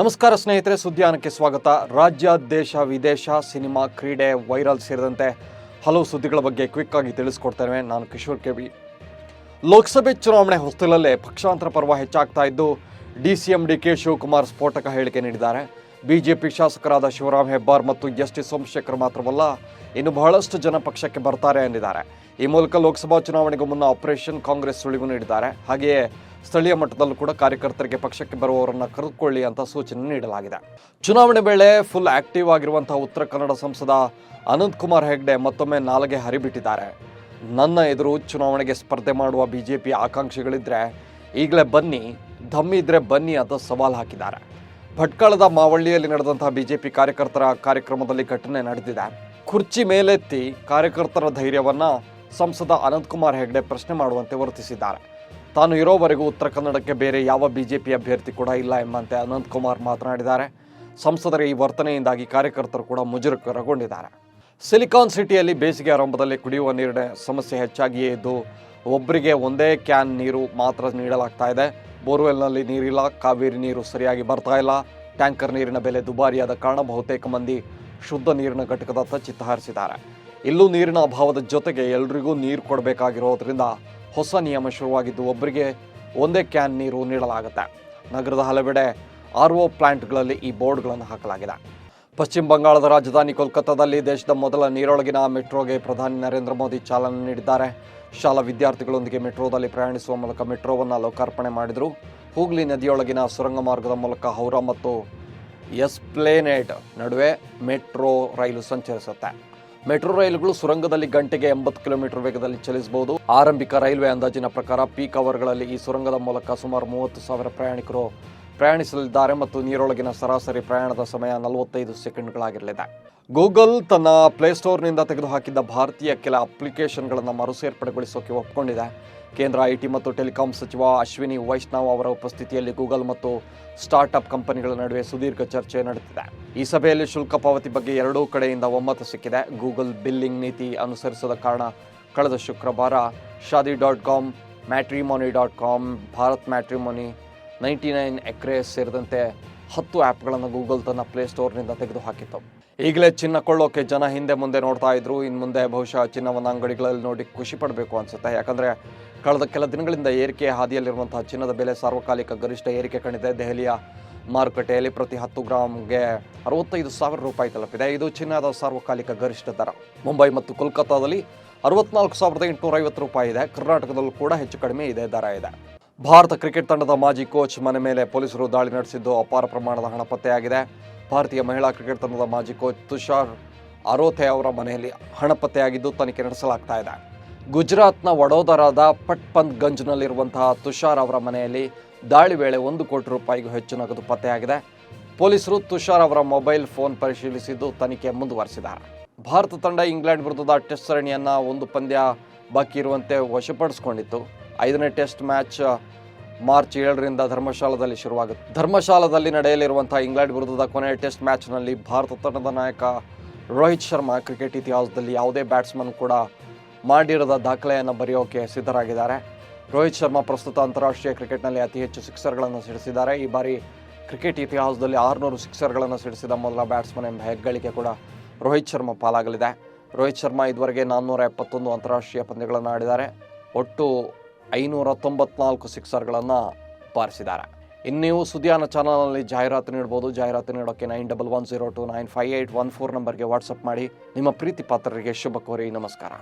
ನಮಸ್ಕಾರ ಸ್ನೇಹಿತರೆ, ಸುದ್ದಿಯಾನಕ್ಕೆ ಸ್ವಾಗತ. ರಾಜ್ಯ, ದೇಶ, ವಿದೇಶ ಸಿನಿಮಾ, ಕ್ರೀಡೆ ವೈರಲ್ ಸೇರಿದಂತೆ ಹಲವು ಸುದ್ದಿಗಳ ಬಗ್ಗೆ ಕ್ವಿಕ್ ಆಗಿ ತಿಳಿಸ್ಕೊಡ್ತೇನೆ ನಾನು ಕಿಶೋರ್ ಕೆವಿ ಲೋಕಸಭೆ ಚುನಾವಣೆ ಹೊಸ್ತಿಲಲ್ಲೇ ಪಕ್ಷಾಂತರ ಪರ್ವ ಹೆಚ್ಚಾಗ್ತಾ ಇದ್ದು, D C M D K Shivakumar ಸ್ಫೋಟಕ ಹೇಳಿಕೆ ನೀಡಿದ್ದಾರೆ. ಬಿಜೆಪಿ ಶಾಸಕರಾದ ಶಿವರಾಮ್ ಹೆಬ್ಬಾರ್ ಮತ್ತು ಎಸ್ ಟಿ ಸೋಮಶೇಖರ್ ಮಾತ್ರವಲ್ಲ, ಇನ್ನು ಬಹಳಷ್ಟು ಜನ ಪಕ್ಷಕ್ಕೆ ಬರ್ತಾರೆ ಎಂದಿದ್ದಾರೆ. ಈ ಮೂಲಕ ಲೋಕಸಭಾ ಚುನಾವಣೆಗೂ ಮುನ್ನ ಆಪರೇಷನ್ ಕಾಂಗ್ರೆಸ್ ಸುಳಿವು ನೀಡಿದ್ದಾರೆ. ಹಾಗೆಯೇ ಸ್ಥಳೀಯ ಮಟ್ಟದಲ್ಲೂ ಕೂಡ ಕಾರ್ಯಕರ್ತರಿಗೆ ಪಕ್ಷಕ್ಕೆ ಬರುವವರನ್ನು ಕರೆದುಕೊಳ್ಳಿ ಅಂತ ಸೂಚನೆ ನೀಡಲಾಗಿದೆ. ಚುನಾವಣೆ ವೇಳೆ ಫುಲ್ ಆಕ್ಟಿವ್ ಆಗಿರುವಂತಹ ಉತ್ತರ ಕನ್ನಡ ಸಂಸದ ಅನಂತ್ ಕುಮಾರ್ ಹೆಗ್ಡೆ ಮತ್ತೊಮ್ಮೆ ನಾಲಗೆ ಹರಿಬಿಟ್ಟಿದ್ದಾರೆ. ನನ್ನ ಎದುರು ಚುನಾವಣೆಗೆ ಸ್ಪರ್ಧೆ ಮಾಡುವ ಬಿಜೆಪಿ ಆಕಾಂಕ್ಷಿಗಳಿದ್ರೆ ಈಗಲೇ ಬನ್ನಿ ಧಮ್ಮಿ ಇದ್ರೆ ಬನ್ನಿ ಅಂತ ಸವಾಲು ಹಾಕಿದ್ದಾರೆ. ಭಟ್ಕಳದ ಮಾವಳ್ಳಿಯಲ್ಲಿ ನಡೆದಂತಹ ಬಿಜೆಪಿ ಕಾರ್ಯಕರ್ತರ ಕಾರ್ಯಕ್ರಮದಲ್ಲಿ ಘಟನೆ ನಡೆದಿದೆ. ಕುರ್ಚಿ ಮೇಲೆತ್ತಿ ಕಾರ್ಯಕರ್ತರ ಧೈರ್ಯವನ್ನ ಸಂಸದ ಅನಂತಕುಮಾರ್ ಹೆಗ್ಡೆ ಪ್ರಶ್ನೆ ಮಾಡುವಂತೆ ವರ್ತಿಸಿದ್ದಾರೆ. ತಾನು ಇರೋವರೆಗೂ ಉತ್ತರ ಕನ್ನಡಕ್ಕೆ ಬೇರೆ ಯಾವ ಬಿಜೆಪಿ ಅಭ್ಯರ್ಥಿ ಕೂಡ ಇಲ್ಲ ಎಂಬಂತೆ ಅನಂತಕುಮಾರ್ ಮಾತನಾಡಿದ್ದಾರೆ. ಸಂಸದರ ಈ ವರ್ತನೆಯಿಂದಾಗಿ ಕಾರ್ಯಕರ್ತರು ಕೂಡ ಮುಜುರುಕರಗೊಂಡಿದ್ದಾರೆ ಸಿಲಿಕಾನ್ ಸಿಟಿಯಲ್ಲಿ ಬೇಸಿಗೆ ಆರಂಭದಲ್ಲಿ ಕುಡಿಯುವ ನೀರಿನ ಸಮಸ್ಯೆ ಹೆಚ್ಚಾಗಿಯೇ ಇದ್ದು, ಒಬ್ಬರಿಗೆ ಒಂದೇ ಕ್ಯಾನ್ ನೀರು ಮಾತ್ರ ನೀಡಲಾಗ್ತಾ ಇದೆ. ಬೋರ್ವೆಲ್ನಲ್ಲಿ ನೀರಿಲ್ಲ, ಕಾವೇರಿ ನೀರು ಸರಿಯಾಗಿ ಬರ್ತಾ ಇಲ್ಲ. ಟ್ಯಾಂಕರ್ ನೀರಿನ ಬೆಲೆ ದುಬಾರಿಯಾದ ಕಾರಣ ಬಹುತೇಕ ಮಂದಿ ಶುದ್ಧ ನೀರಿನ ಘಟಕದತ್ತ ಚಿತ್ತ ಹಾರಿಸಿದ್ದಾರೆ. ಇಲ್ಲೂ ನೀರಿನ ಅಭಾವದ ಜೊತೆಗೆ ಎಲ್ರಿಗೂ ನೀರು ಕೊಡಬೇಕಾಗಿರೋದ್ರಿಂದ ಹೊಸ ನಿಯಮ ಶುರುವಾಗಿದ್ದು ಒಬ್ಬರಿಗೆ ಒಂದೇ ಕ್ಯಾನ್ ನೀರು ನೀಡಲಾಗುತ್ತೆ. ನಗರದ ಹಲವೆಡೆ ಆರ್ ಒ ಪ್ಲಾಂಟ್ಗಳಲ್ಲಿ ಈ ಬೋರ್ಡ್ಗಳನ್ನು ಹಾಕಲಾಗಿದೆ. ಪಶ್ಚಿಮ ಬಂಗಾಳದ ರಾಜಧಾನಿ ಕೋಲ್ಕತ್ತಾದಲ್ಲಿ ದೇಶದ ಮೊದಲ ನೀರೊಳಗಿನ ಮೆಟ್ರೋಗೆ ಪ್ರಧಾನಿ ನರೇಂದ್ರ ಮೋದಿ ಚಾಲನೆ ನೀಡಿದ್ದಾರೆ. ಶಾಲಾ ವಿದ್ಯಾರ್ಥಿಗಳೊಂದಿಗೆ ಮೆಟ್ರೋದಲ್ಲಿ ಪ್ರಯಾಣಿಸುವ ಮೂಲಕ ಮೆಟ್ರೋವನ್ನು ಲೋಕಾರ್ಪಣೆ ಮಾಡಿದರು. ಹೂಗ್ಲಿ ನದಿಯೊಳಗಿನ ಸುರಂಗ ಮಾರ್ಗದ ಮೂಲಕ ಹೌರಾ ಮತ್ತು ಎಸ್ಪ್ಲೇನೇಡ್ ನಡುವೆ ಮೆಟ್ರೋ ರೈಲು ಸಂಚರಿಸುತ್ತೆ. ಮೆಟ್ರೋ ರೈಲುಗಳು ಸುರಂಗದಲ್ಲಿ ಗಂಟೆಗೆ ಎಂಬತ್ತು ಕಿಲೋಮೀಟರ್ ವೇಗದಲ್ಲಿ ಚಲಿಸಬಹುದು. ಆರಂಭಿಕ ರೈಲ್ವೆ ಅಂದಾಜಿನ ಪ್ರಕಾರ ಪೀಕ್ ಅವರ್ಗಳಲ್ಲಿ ಈ ಸುರಂಗದ ಮೂಲಕ ಸುಮಾರು ಮೂವತ್ತು ಸಾವಿರ ಪ್ರಯಾಣಿಕರು ಪ್ರಯಾಣಿಸಲಿದ್ದಾರೆ ಮತ್ತು ನೀರೊಳಗಿನ ಸರಾಸರಿ ಪ್ರಯಾಣದ ಸಮಯ ನಲವತ್ತೈದು ಸೆಕೆಂಡ್ಗಳಾಗಿರಲಿದೆ. ಗೂಗಲ್ ತನ್ನ ಪ್ಲೇಸ್ಟೋರ್ನಿಂದ ತೆಗೆದುಹಾಕಿದ್ದ ಭಾರತೀಯ ಕೆಲ ಅಪ್ಲಿಕೇಶನ್ಗಳನ್ನು ಮರುಸೇರ್ಪಡೆಗೊಳಿಸೋಕೆ ಒಪ್ಪಿಕೊಂಡಿದೆ ಕೇಂದ್ರ ಐ ಟಿ ಮತ್ತು ಟೆಲಿಕಾಂ ಸಚಿವ ಅಶ್ವಿನಿ ವೈಷ್ಣವ್ ಅವರ ಉಪಸ್ಥಿತಿಯಲ್ಲಿ ಗೂಗಲ್ ಮತ್ತು ಸ್ಟಾರ್ಟ್ಅಪ್ ಕಂಪನಿಗಳ ನಡುವೆ ಸುದೀರ್ಘ ಚರ್ಚೆ ನಡೆದಿದೆ. ಈ ಸಭೆಯಲ್ಲಿ ಶುಲ್ಕ ಪಾವತಿ ಬಗ್ಗೆ ಎರಡೂ ಕಡೆಯಿಂದ ಒಮ್ಮತ ಸಿಕ್ಕಿದೆ. ಗೂಗಲ್ ಬಿಲ್ಲಿಂಗ್ ನೀತಿ ಅನುಸರಿಸದ ಕಾರಣ ಕಳೆದ ಶುಕ್ರವಾರ Shaadi dot com matrimony dot com Bharat matrimony, ninety nine acres ಸೇರಿದಂತೆ ಹತ್ತು ಆ್ಯಪ್ಗಳನ್ನು ಗೂಗಲ್ ತನ್ನ ಪ್ಲೇಸ್ಟೋರ್ನಿಂದ ತೆಗೆದುಹಾಕಿತ್ತು. ಈಗಲೇ ಚಿನ್ನ ಕೊಳ್ಳೋಕೆ ಜನ ಹಿಂದೆ ಮುಂದೆ ನೋಡ್ತಾ ಇದ್ರು. ಇನ್ನು ಮುಂದೆ ಬಹುಶಃ ಚಿನ್ನವನ್ನು ಅಂಗಡಿಗಳಲ್ಲಿ ನೋಡಿ ಖುಷಿ ಪಡಬೇಕು ಅನಿಸುತ್ತೆ. ಯಾಕಂದರೆ ಕಳೆದ ಕೆಲ ದಿನಗಳಿಂದ ಏರಿಕೆ ಹಾದಿಯಲ್ಲಿರುವಂತಹ ಚಿನ್ನದ ಬೆಲೆ ಸಾರ್ವಕಾಲಿಕ ಗರಿಷ್ಠ ಏರಿಕೆ ಕಂಡಿದೆ. ದೆಹಲಿಯ ಮಾರುಕಟ್ಟೆಯಲ್ಲಿ ಪ್ರತಿ ಹತ್ತು ಗ್ರಾಮ್ಗೆ ಅರವತ್ತೈದು ಸಾವಿರ ರೂಪಾಯಿ ತಲುಪಿದೆ. ಇದು ಚಿನ್ನದ ಸಾರ್ವಕಾಲಿಕ ಗರಿಷ್ಠ ದರ. ಮುಂಬೈ ಮತ್ತು ಕೋಲ್ಕತ್ತಾದಲ್ಲಿ ಅರವತ್ನಾಲ್ಕು ಸಾವಿರದ ಎಂಟುನೂರ ಐವತ್ತು ರೂಪಾಯಿ ಇದೆ. ಕರ್ನಾಟಕದಲ್ಲೂ ಕೂಡ ಹೆಚ್ಚು ಕಡಿಮೆ ಇದೇ ದರ ಇದೆ. ಭಾರತ ಕ್ರಿಕೆಟ್ ತಂಡದ ಮಾಜಿ ಕೋಚ್ ಮನೆ ಮೇಲೆ ಪೊಲೀಸರು ದಾಳಿ ನಡೆಸಿದ್ದು ಅಪಾರ ಪ್ರಮಾಣದ ಹಣ ಪತ್ತೆಯಾಗಿದೆ ಭಾರತೀಯ ಮಹಿಳಾ ಕ್ರಿಕೆಟ್ ತಂಡದ ಮಾಜಿ ಕೋಚ್ ತುಷಾರ್ ಅರೋಥೆ ಅವರ ಮನೆಯಲ್ಲಿ ಹಣ ಪತ್ತೆಯಾಗಿದ್ದು ತನಿಖೆ ನಡೆಸಲಾಗ್ತಾ ಇದೆ. ಗುಜರಾತ್ನ ವಡೋದರಾದ ಪಟ್ಪಂತ್ ಗಂಜ್ನಲ್ಲಿರುವಂತಹ ತುಷಾರ್ ಅವರ ಮನೆಯಲ್ಲಿ ದಾಳಿ ವೇಳೆ ಒಂದು ಕೋಟಿ ರೂಪಾಯಿಗೂ ಹೆಚ್ಚು ನಗದು ಪತ್ತೆಯಾಗಿದೆ. ಪೊಲೀಸರು ತುಷಾರ್ ಅವರ ಮೊಬೈಲ್ ಫೋನ್ ಪರಿಶೀಲಿಸಿದ್ದು ತನಿಖೆ ಮುಂದುವರೆಸಿದ್ದಾರೆ. ಭಾರತ ತಂಡ ಇಂಗ್ಲೆಂಡ್ ವಿರುದ್ಧದ ಟೆಸ್ಟ್ ಸರಣಿಯನ್ನ ಒಂದು ಪಂದ್ಯ ಬಾಕಿ ಇರುವಂತೆ ವಶಪಡಿಸಿಕೊಂಡಿತ್ತು. ಐದನೇ ಟೆಸ್ಟ್ ಮ್ಯಾಚ್ ಮಾರ್ಚ್ ಏಳರಿಂದ ಧರ್ಮಶಾಲದಲ್ಲಿ ಶುರುವಾಗುತ್ತೆ. ಧರ್ಮಶಾಲದಲ್ಲಿ ನಡೆಯಲಿರುವಂತಹ ಇಂಗ್ಲೆಂಡ್ ವಿರುದ್ಧದ ಕೊನೆಯ ಟೆಸ್ಟ್ ಮ್ಯಾಚ್ನಲ್ಲಿ ಭಾರತ ತಂಡದ ನಾಯಕ ರೋಹಿತ್ ಶರ್ಮಾ ಕ್ರಿಕೆಟ್ ಇತಿಹಾಸದಲ್ಲಿ ಯಾವುದೇ ಬ್ಯಾಟ್ಸ್ಮನ್ ಕೂಡ ಮಾಡಿರದ ದಾಖಲೆಯನ್ನು ಬರೆಯೋಕೆ ಸಿದ್ಧರಾಗಿದ್ದಾರೆ. ರೋಹಿತ್ ಶರ್ಮಾ ಪ್ರಸ್ತುತ ಅಂತಾರಾಷ್ಟ್ರೀಯ ಕ್ರಿಕೆಟ್ನಲ್ಲಿ ಅತಿ ಹೆಚ್ಚು ಸಿಕ್ಸರ್ಗಳನ್ನು ಸಿಡಿಸಿದ್ದಾರೆ. ಈ ಬಾರಿ ಕ್ರಿಕೆಟ್ ಇತಿಹಾಸದಲ್ಲಿ ಆರುನೂರು ಸಿಕ್ಸರ್ಗಳನ್ನು ಸಿಡಿಸಿದ ಮೊದಲ ಬ್ಯಾಟ್ಸ್ಮನ್ ಎಂಬ ಹೆಗ್ಗಳಿಕೆ ಕೂಡ ರೋಹಿತ್ ಶರ್ಮಾ ಪಾಲಾಗಲಿದೆ. ರೋಹಿತ್ ಶರ್ಮಾ ಇದುವರೆಗೆ ನಾನ್ನೂರ ಎಪ್ಪತ್ತೊಂದು ಅಂತಾರಾಷ್ಟ್ರೀಯ ಪಂದ್ಯಗಳನ್ನು ಆಡಿದ್ದಾರೆ. ಒಟ್ಟು ಐನೂರ ತೊಂಬತ್ನಾಲ್ಕು ಸಿಕ್ಸರ್ಗಳನ್ನು ಬಾರಿಸಿದ್ದಾರೆ ಇನ್ನು ನೀವು ಸುದ್ದಿಯಾನ ಚಾನಲ್ನಲ್ಲಿ ಜಾಹೀರಾತು ನೀಡ್ಬೋದು. ಜಾಹೀರಾತು ನೀಡೋಕ್ಕೆ nine double one zero two nine five eight one four ನಂಬರ್ಗೆ ವಾಟ್ಸಪ್ ಮಾಡಿ. ನಿಮ್ಮ ಪ್ರೀತಿ ಪಾತ್ರರಿಗೆ ಶುಭ ಕೋರಿ ನಮಸ್ಕಾರ.